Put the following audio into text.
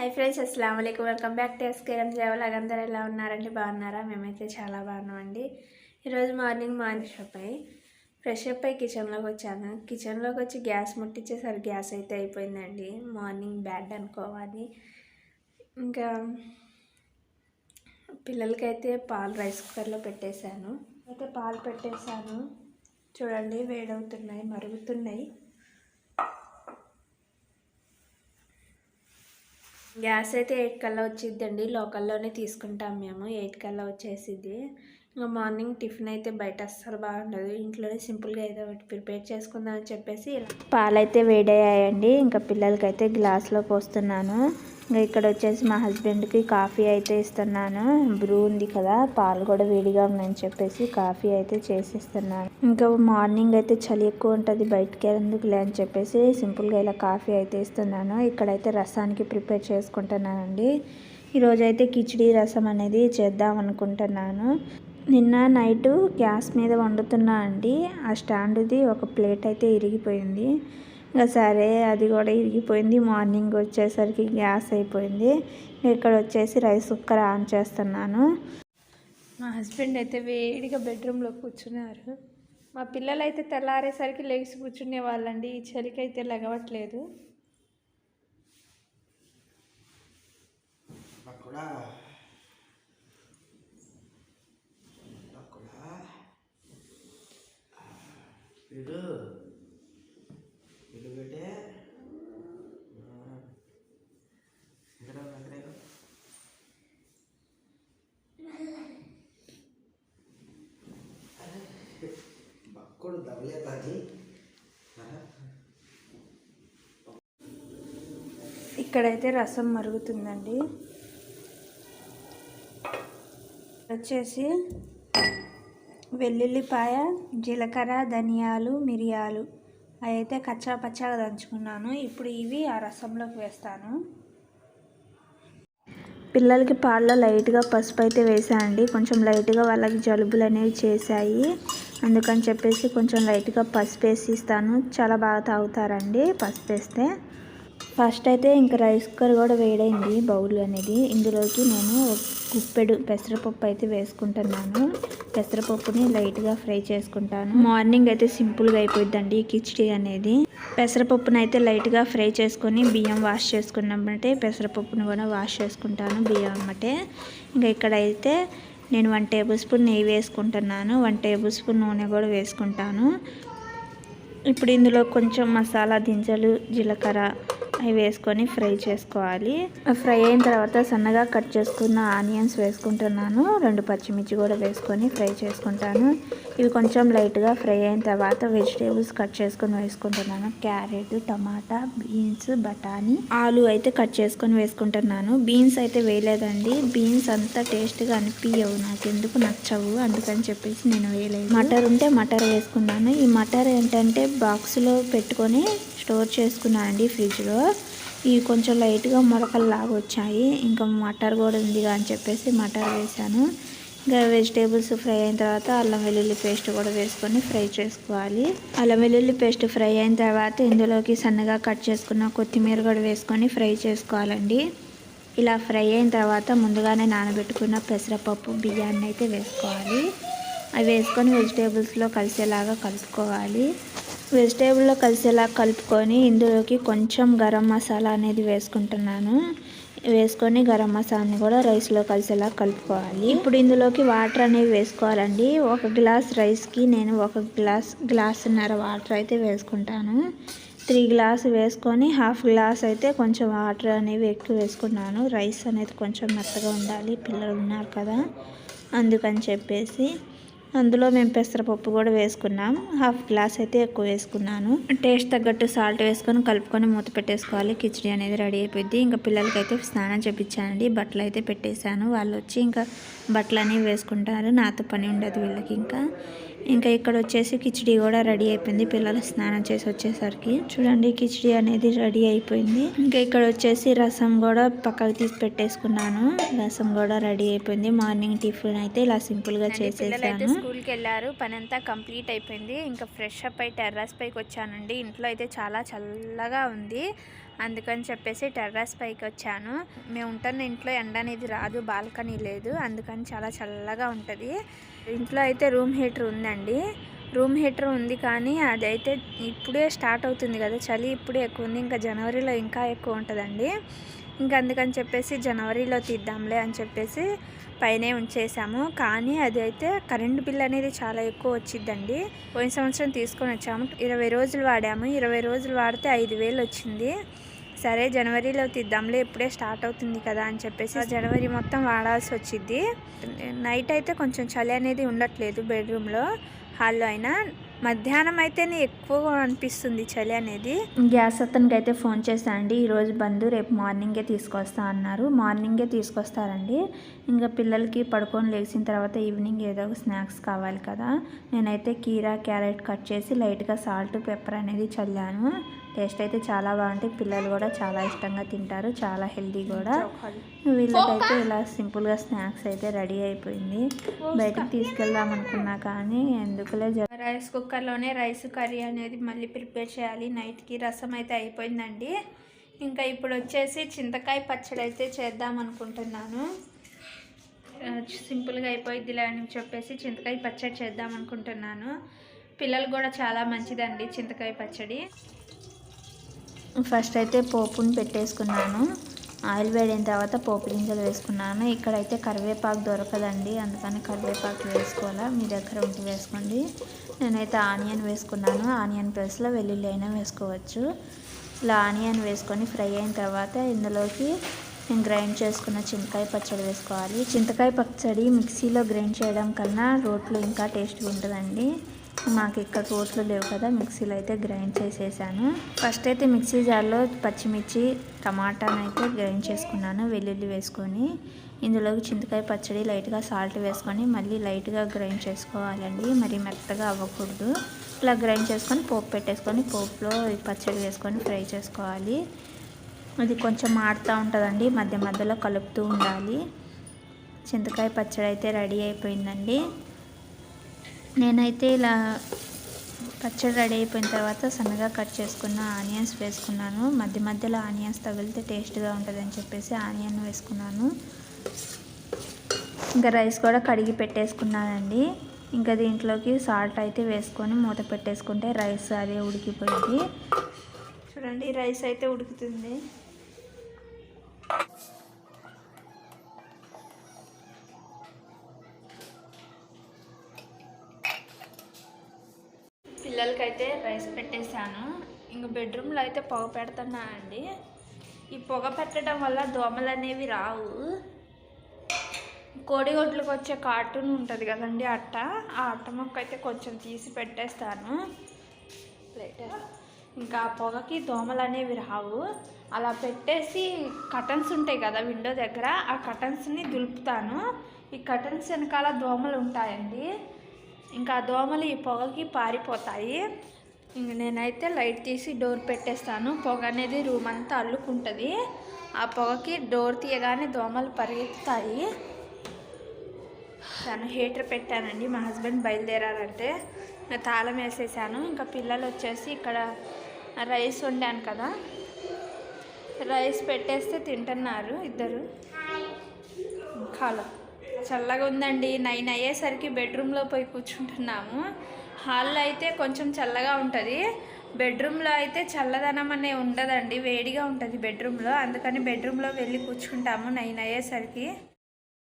Hi friends అస్సలం అయికం welcome back to SKM జవలాగ్ అందరూ ఎలా ఉన్నారండి? బాగున్నారా? మేమైతే చాలా బాగున్నామండి. ఈరోజు మార్నింగ్ మార్నింగ్ షాప్ అయ్యి ఫ్రెష్ అప్ అయ్యి కిచెన్లోకి వచ్చాను. కిచెన్లోకి వచ్చి గ్యాస్ ముట్టించేసరికి గ్యాస్ అయితే అయిపోయిందండి. మార్నింగ్ బ్యాడ్ అనుకోవాలి. ఇంకా పిల్లలకైతే పాలు రైస్ కుక్కర్లో పెట్టేశాను. అయితే పాలు పెట్టేశాను. చూడండి వేడవుతున్నాయి మరుగుతున్నాయి. గ్యాస్ అయితే ఎయిట్ కల్లా వచ్చిద్దండి. లోకల్లోనే తీసుకుంటాం మేము. ఎయిట్ కల్లా వచ్చేసిద్ది. ఇంకా మార్నింగ్ టిఫిన్ అయితే బయట అస్సలు బాగుండదు. ఇంట్లోనే సింపుల్గా ఏదో ఒకటి ప్రిపేర్ చేసుకుందామని చెప్పేసి పాలైతే వేడయ్యాయండి. ఇంకా పిల్లలకైతే గ్లాస్లో పోస్తున్నాను. ఇంకా ఇక్కడ వచ్చేసి మా హస్బెండ్కి కాఫీ అయితే ఇస్తున్నాను. బ్రూ ఉంది కదా పాలు కూడా వేడిగా ఉన్నాయని చెప్పేసి కాఫీ అయితే చేసిస్తున్నాను. ఇంకా మార్నింగ్ అయితే చలి ఎక్కువ ఉంటుంది బయటికి వెళ్ళేందుకు అని చెప్పేసి సింపుల్గా ఇలా కాఫీ అయితే ఇస్తున్నాను. ఇక్కడైతే రసానికి ప్రిపేర్ చేసుకుంటున్నానండి. ఈరోజు అయితే కిచిడి రసం అనేది చేద్దాం అనుకుంటున్నాను. నిన్న నైట్ గ్యాస్ మీద వండుతున్నా అండి. ఆ స్టాండ్ది ఒక ప్లేట్ అయితే ఇరిగిపోయింది. ఇంకా సరే అది కూడా ఇరిగిపోయింది. మార్నింగ్ వచ్చేసరికి గ్యాస్ అయిపోయింది. ఇక్కడ వచ్చేసి రైస్ కుక్కర్ ఆన్ చేస్తున్నాను. మా హస్బెండ్ అయితే వేడిగా బెడ్రూమ్లో కూర్చున్నారు. మా పిల్లలు అయితే తెల్లారేసరికి లేచి కూర్చునే వాళ్ళండి. ఈ చలికి అయితే లెగవట్లేదు కూడా కూడా వీడు వీడు పెట్టే. ఇక్కడ బక్కుడు దవలేతాది ఇక్కడైతే రసం మరుగుతుందండి. వచ్చేసి వెల్లుల్లిపాయ జీలకర్ర ధనియాలు మిరియాలు. అవి అయితే కచ్చా పచ్చాగా దంచుకున్నాను. ఇప్పుడు ఇవి ఆ రసంలోకి వేస్తాను. పిల్లలకి పాలలో లైట్గా పసుపు అయితే వేసాయండి కొంచెం లైట్గా వాళ్ళకి జలుబులు అనేవి చేశాయి. అందుకని చెప్పేసి కొంచెం లైట్గా పసుపు వేసి ఇస్తాను. చాలా బాగా తాగుతారండి పసుపు వేస్తే. ఫస్ట్ అయితే ఇంకా రైస్ కుక్కర్ కూడా వేడైంది బౌల్ అనేది. ఇందులోకి నేను గుప్పెడు పెసరపప్పు అయితే వేసుకుంటున్నాను. పెసరపప్పుని లైట్గా ఫ్రై చేసుకుంటాను. మార్నింగ్ అయితే సింపుల్గా అయిపోద్దండి కిచిడి అనేది. పెసరపప్పును అయితే లైట్గా ఫ్రై చేసుకొని బియ్యం వాష్ చేసుకున్నామంటే పెసరపప్పును కూడా వాష్ చేసుకుంటాను బియ్యం అమ్మటే. ఇంకా ఇక్కడైతే నేను వన్ టేబుల్ స్పూన్ నెయ్యి వేసుకుంటున్నాను. వన్ టేబుల్ స్పూన్ నూనె కూడా వేసుకుంటాను. ఇప్పుడు ఇందులో కొంచెం మసాలా దింజలు జీలకర్ర అవి వేసుకొని ఫ్రై చేసుకోవాలి. ఫ్రై అయిన తర్వాత సన్నగా కట్ చేసుకున్న ఆనియన్స్ వేసుకుంటున్నాను. రెండు పచ్చిమిర్చి కూడా వేసుకొని ఫ్రై చేసుకుంటాను. ఇవి కొంచెం లైట్గా ఫ్రై అయిన తర్వాత వెజిటేబుల్స్ కట్ చేసుకొని వేసుకుంటున్నాను. క్యారెట్ టమాటా బీన్స్ బఠానీ. ఆలు అయితే కట్ చేసుకొని వేసుకుంటున్నాను. బీన్స్ అయితే వేయలేదండి. బీన్స్ అంతా టేస్ట్గా అనిపించవు నాకు ఎందుకు నచ్చవు. అందుకని చెప్పేసి నేను వేయలేదు. మటర్ ఉంటే మటర్ వేసుకున్నాను. ఈ మటర్ ఏంటంటే బాక్స్లో పెట్టుకొని స్టోర్ చేసుకున్నానండి ఫ్రిడ్జ్లో. ఇవి కొంచెం లైట్గా మొలకల్లాగా వచ్చాయి. ఇంకా మటర్ కూడా ఉంది అని చెప్పేసి మటర్ వేసాను. ఇంకా వెజిటేబుల్స్ ఫ్రై అయిన తర్వాత అల్లం వెల్లుల్లి పేస్ట్ కూడా వేసుకొని ఫ్రై చేసుకోవాలి. అల్లం వెల్లుల్లి పేస్ట్ ఫ్రై అయిన తర్వాత ఇందులోకి సన్నగా కట్ చేసుకున్న కొత్తిమీర కూడా వేసుకొని ఫ్రై చేసుకోవాలండి. ఇలా ఫ్రై అయిన తర్వాత ముందుగానే నానబెట్టుకున్న పెసరపప్పు బియ్యాన్ని అయితే వేసుకోవాలి. అవి వేసుకొని వెజిటేబుల్స్లో కలిసేలాగా కలుపుకోవాలి. వెజిటేబుల్లో కలిసేలా కలుపుకొని ఇందులోకి కొంచెం గరం మసాలా అనేది వేసుకుంటున్నాను. వేసుకొని గరం మసాలాని కూడా రైస్లో కలిసేలా కలుపుకోవాలి. ఇప్పుడు ఇందులోకి వాటర్ అనేవి వేసుకోవాలండి. ఒక గ్లాస్ రైస్కి నేను ఒక గ్లాస్ గ్లాసున్నర వాటర్ అయితే వేసుకుంటాను. త్రీ గ్లాస్ వేసుకొని హాఫ్ గ్లాస్ అయితే కొంచెం వాటర్ అనేవి ఎక్కువ వేసుకున్నాను. రైస్ అనేది కొంచెం మెత్తగా ఉండాలి. పిల్లలు ఉన్నారు కదా. అందుకని చెప్పేసి అందులో మేము పెసరపప్పు కూడా వేసుకున్నాం. హాఫ్ గ్లాస్ అయితే ఎక్కువ వేసుకున్నాను. టేస్ట్ తగ్గట్టు సాల్ట్ వేసుకొని కలుపుకొని మూత పెట్టేసుకోవాలి. కిచడీ అనేది రెడీ అయిపోయింది. ఇంకా పిల్లలకైతే స్నానం చేపించానండి. బట్టలు అయితే పెట్టేశాను. వాళ్ళు వచ్చి ఇంకా బట్టలు అనేవి వేసుకుంటారు. నాతో పని ఉండదు వీళ్ళకి ఇంకా. ఇంకా ఇక్కడ వచ్చేసి కిచిడి కూడా రెడీ అయిపోయింది. పిల్లలు స్నానం చేసి వచ్చేసరికి. చూడండి కిచిడి అనేది రెడీ అయిపోయింది. ఇంకా ఇక్కడ వచ్చేసి రసం కూడా పక్కకు తీసి పెట్టేసుకున్నాను. రసం కూడా రెడీ అయిపోయింది. మార్నింగ్ టిఫిన్ అయితే ఇలా సింపుల్గా చేసేసాను. స్కూల్కి వెళ్ళారు. పని అంతా కంప్లీట్ అయిపోయింది. ఇంకా ఫ్రెష్ అప్ అయి టెర్రస్ పైకి వచ్చానండి. ఇంట్లో అయితే చాలా చల్లగా ఉంది. అందుకని చెప్పేసి టెర్రస్ పైకి వచ్చాను. మేము ఉంటున్న ఇంట్లో ఎండ అనేది రాదు బాల్కనీ లేదు. అందుకని చాలా చల్లగా ఉంటుంది. ఇంట్లో అయితే రూమ్ హీటర్ ఉందండి. రూమ్ హీటర్ ఉంది కానీ అదైతే ఇప్పుడే స్టార్ట్ అవుతుంది కదా. చలి ఇప్పుడే ఎక్కువ ఉంది. ఇంకా జనవరిలో ఇంకా ఎక్కువ ఉంటుందండి. ఇంకా అందుకని చెప్పేసి జనవరిలో తీద్దాంలే అని చెప్పేసి పైనే ఉంచేసాము. కానీ అదైతే కరెంట్ బిల్ అనేది చాలా ఎక్కువ వచ్చిందండి పోయిన సంవత్సరం తీసుకొని వచ్చాము. ఇరవై రోజులు వాడాము. ఇరవై రోజులు వాడితే ఐదు వేలు వచ్చింది. సరే జనవరిలో తీద్దాంలే ఇప్పుడే స్టార్ట్ అవుతుంది కదా అని చెప్పేసి జనవరి మొత్తం వాడాల్సి వచ్చింది నైట్ అయితే కొంచెం చలి అనేది ఉండట్లేదు బెడ్రూమ్లో హాల్లో అయినా. మధ్యాహ్నం అయితేనే ఎక్కువగా అనిపిస్తుంది చలి అనేది. గ్యాస్ అతనికి అయితే ఫోన్ చేశానండి ఈరోజు బంధు రేపు మార్నింగే తీసుకొస్తా అన్నారు. మార్నింగే తీసుకొస్తారండి. ఇంకా పిల్లలకి పడుకొని లేచిన తర్వాత ఈవినింగ్ ఏదో ఒక స్నాక్స్ కావాలి కదా. నేనైతే కీరా క్యారెట్ కట్ చేసి లైట్గా సాల్ట్ పెప్పర్ అనేది చల్లాను. టేస్ట్ అయితే చాలా బాగుంటాయి. పిల్లలు కూడా చాలా ఇష్టంగా తింటారు. చాలా హెల్తీ కూడా. వీళ్ళకైతే ఇలా సింపుల్గా స్నాక్స్ అయితే రెడీ అయిపోయింది. బయటకు తీసుకెళ్దాం అనుకున్నా కానీ ఎందుకులే రైస్ కుక్కర్లోనే రైస్ కర్రీ అనేది మళ్ళీ ప్రిపేర్ చేయాలి. నైట్కి రసం అయితే అయిపోయిందండి. ఇంకా ఇప్పుడు వచ్చేసి చింతకాయ పచ్చడి అయితే చేద్దాం అనుకుంటున్నాను. సింపుల్గా అయిపోయిద్దిలే అని చెప్పేసి చింతకాయ పచ్చడి చేద్దాం అనుకుంటున్నాను. పిల్లలు కూడా చాలా మంచిదండి చింతకాయ పచ్చడి. ఫస్ట్ అయితే పోపుని పెట్టేసుకున్నాను. ఆయిల్ వేడిన తర్వాత పోపు గింజలు వేసుకున్నాను. ఇక్కడైతే కరివేపాకు దొరకదండి. అందుకని కరివేపాకు వేసుకోవాలా? మీ దగ్గర ఉంటే వేసుకోండి. నేనైతే ఆనియన్ వేసుకున్నాను. ఆనియన్ ప్లేస్లో వెల్లుల్లి అయినా వేసుకోవచ్చు. ఇలా ఆనియన్ వేసుకొని ఫ్రై అయిన తర్వాత ఇందులోకి నేను గ్రైండ్ చేసుకున్న చింతకాయ పచ్చడి వేసుకోవాలి. చింతకాయ పచ్చడి మిక్సీలో గ్రైండ్ చేయడం కన్నా రోట్లో ఇంకా టేస్ట్గా ఉంటుందండి. మాకు ఇక్కడ రోట్లు లేవు కదా మిక్సీలో అయితే గ్రైండ్ చేసేసాను. ఫస్ట్ అయితే మిక్సీ జార్లో పచ్చిమిర్చి టమాటాను అయితే గ్రైండ్ చేసుకున్నాను వెల్లుల్లి వేసుకొని. ఇందులోకి చింతకాయ పచ్చడి లైట్గా సాల్ట్ వేసుకొని మళ్ళీ లైట్గా గ్రైండ్ చేసుకోవాలండి. మరి మెత్తగా అవ్వకూడదు. ఇలా గ్రైండ్ చేసుకొని పోపు పెట్టేసుకొని పోపులో పచ్చడి వేసుకొని ఫ్రై చేసుకోవాలి. అది కొంచెం ఆడుతూ ఉంటుందండి మధ్య మధ్యలో కలుపుతూ ఉండాలి. చింతకాయ పచ్చడి అయితే రెడీ అయిపోయిందండి. నేనైతే ఇలా పచ్చడి రెడీ అయిపోయిన తర్వాత సన్నగా కట్ చేసుకున్న ఆనియన్స్ వేసుకున్నాను. మధ్య మధ్యలో ఆనియన్స్ తగిలితే టేస్ట్గా ఉంటుందని చెప్పేసి ఆనియన్ వేసుకున్నాను. ఇంకా రైస్ కూడా కడిగి పెట్టేసుకున్నానండి. ఇంకా దీంట్లోకి సాల్ట్ అయితే వేసుకొని మూత పెట్టేసుకుంటే రైస్ అదే ఉడికిపోయింది. చూడండి రైస్ అయితే ఉడుకుతుంది పిల్లలకైతే రైస్ పెట్టేశాను ఇంక బెడ్రూమ్లో అయితే పొగ పెడుతున్నా అండి. ఈ పొగ పెట్టడం వల్ల దోమలు అనేవి రావు. కోడిగొడ్లకు వచ్చే కార్టూన్ ఉంటుంది కదండి అట్ట. ఆ అట్ట మొక్క అయితే కొంచెం తీసి పెట్టేస్తాను. ప్లేట్ ఇంకా ఆ పొగకి దోమలు అనేవి రావు. అలా పెట్టేసి కటన్స్ ఉంటాయి కదా విండో దగ్గర ఆ కటన్స్ని దులుపుతాను. ఈ కటన్స్ వెనకాల దోమలు ఉంటాయండి. ఇంకా దోమలు ఈ పొగకి పారిపోతాయి. ఇంక నేనైతే లైట్ తీసి డోర్ పెట్టేస్తాను. పొగ అనేది రూమ్ అంతా అల్లుకుంటుంది. ఆ పొగకి డోర్ తీయగానే దోమలు పరిగెత్తుతాయి. తను హీటర్ పెట్టానండి. మా హస్బెండ్ బయలుదేరారంటే ఇంకా తాళం వేసేసాను. ఇంకా పిల్లలు వచ్చేసి ఇక్కడ రైస్ వండాను కదా. రైస్ పెట్టేస్తే తింటున్నారు ఇద్దరు. కాలం చల్లగా ఉందండి. నైన్ అయ్యేసరికి బెడ్రూమ్లో పోయి కూర్చుంటున్నాము. హాల్లో అయితే కొంచెం చల్లగా ఉంటుంది. బెడ్రూమ్లో అయితే చల్లదనం అనే ఉండదండి. వేడిగా ఉంటుంది బెడ్రూమ్లో. అందుకని బెడ్రూమ్లో వెళ్ళి కూర్చుంటాము నైన్ అయ్యేసరికి.